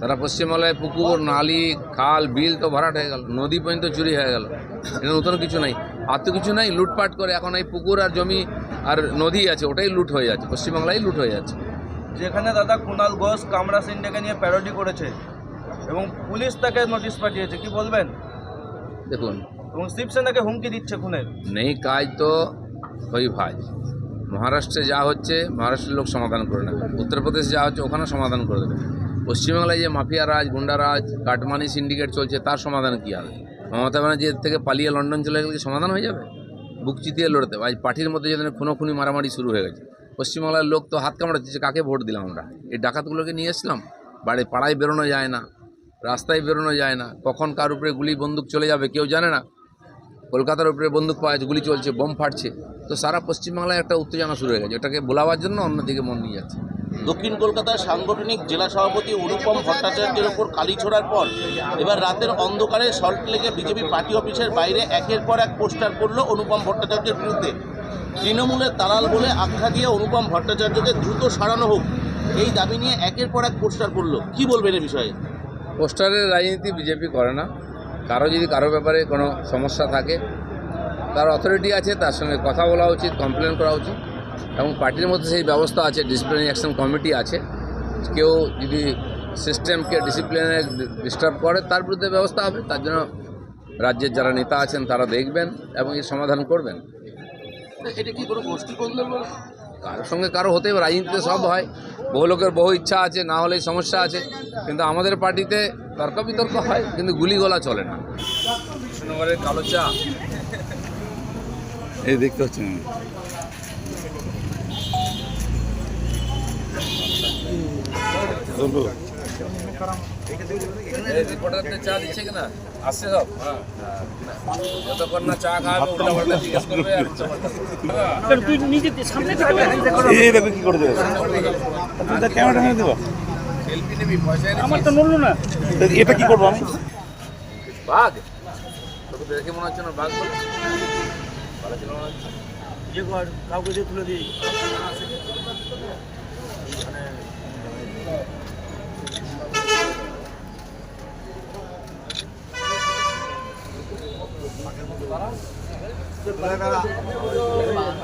সারা পশ্চিমবাংলায় পুকুর নালি খাল বিল তো ভরাট হয়ে গেল নদী পর্যন্ত চুরি হয়ে গেল। এটা নতুন কিছু নাই। আর তো কিছু নাই লুটপাট করে এখন এই পুকুর আর জমি আর নদী আছে ওটাই লুট হয়ে যাচ্ছে পশ্চিমবাংলায় লুট হয়ে যাচ্ছে। যেখানে দাদা কুণাল ঘোষ কামরা সিংটাকে নিয়ে প্যারোডি করেছে এবং পুলিশ তাকে নোটিশ পাঠিয়েছে কি বলবেন? দেখুন। এবং শিবসেনাকে হুমকি দিচ্ছে খুনের। নেই কাজ তো হই ভাই। মহারাষ্ট্রে যা হচ্ছে মহারাষ্ট্রের লোক সমাধান করে নেবে। উত্তরপ্রদেশে যা হচ্ছে ওখানে সমাধান করে দেবে। পশ্চিমবাংলায় যে মাফিয়া রাজ, গুন্ডা রাজ, কাটমানি সিন্ডিকেট চলছে, তার সমাধান কী হবে? মমতা ব্যানার্জি এর থেকে পালিয়ে লন্ডন চলে গেলে সমাধান হয়ে যাবে? বুক চিতিয়ে লড়তে। আজ পার্টির মধ্যে যেদিন খুনোখুনি মারামারি শুরু হয়ে গেছে, পশ্চিমবাংলার লোক তো হাত কামড়াচ্ছে কাকে ভোট দিলাম আমরা? এই ডাকাতগুলোকে নিয়ে এসলাম বাড়ি, পাড়ায় বেরোনো যায় না, রাস্তায় বেরোনো যায় না, কখন কার উপরে গুলি, বন্দুক চলে যাবে কেউ জানে না। কলকাতার উপরে বন্দুক পাওয়া গুলি চলছে, বোম ফাটছে। তো সারা পশ্চিমবাংলায় একটা উত্তেজনা শুরু হয়ে গেছে, এটাকে বোলাবার জন্য অন্যদিকে মন নিয়ে যাচ্ছে। দক্ষিণ কলকাতার সাংগঠনিক জেলা সভাপতি অনুপম ভট্টাচার্যের ওপর কালি ছোড়ার পর এবার রাতের অন্ধকারে সল্টলেকে বিজেপি পার্টি অফিসের বাইরে একের পর এক পোস্টার করল অনুপম ভট্টাচার্যের বিরুদ্ধে। তৃণমূলের দালাল বলে আখ্যা দিয়ে অনুপম ভট্টাচার্যকে দ্রুত সারানো হোক, এই দাবি নিয়ে একের পর এক পোস্টার করল। কি বলবেন এ বিষয়ে? পোস্টারের রাজনীতি বিজেপি করে না। কারও যদি কারও ব্যাপারে কোনো সমস্যা থাকে, তার অথরিটি আছে, তার সঙ্গে কথা বলা উচিত কমপ্লেন করা উচিত। এবং পার্টির মধ্যে সেই ব্যবস্থা আছে ডিসিপ্লিনারি অ্যাকশন কমিটি আছে। কেউ যদি সিস্টেমকে ডিসিপ্লিনে ডিস্টার্ব করে তার বিরুদ্ধে ব্যবস্থা হবে। তার জন্য রাজ্যের যারা নেতা আছেন তারা দেখবেন এবং এর সমাধান করবেন। এটা কি কোনো গোষ্ঠী কারোর সঙ্গে কারও হতে পারে, রাজনীতিতে সব হয়। বহু লোকের বহু ইচ্ছা আছে না হলেই সমস্যা আছে। কিন্তু আমাদের পার্টিতে তর্ক বিতর্ক হয় কিন্তু গুলিগোলা চলে না। কৃষ্ণনগরের কালো চা। এই দেখতে পাচ্ছি আমি চা দিচ্ছে কিনা? আসছে সব? হ্যাঁ যতক্ষণ না চা খাওয়াবে উল্টা পাল্টা জিজ্ঞেস করবে আর এই দেখো কি করে দেবে ক্যামেরা মেরে দেবো। সেলফি নিবি পয়সা আমার তো নড়লো না। এটা কি করব আমি? বাঘ? তোকে দেখে মনে হচ্ছে না বাঘ বলে। ভালো ছিল মনে হচ্ছে। যে কাউকে দিয়ে তুলে দিই 来来来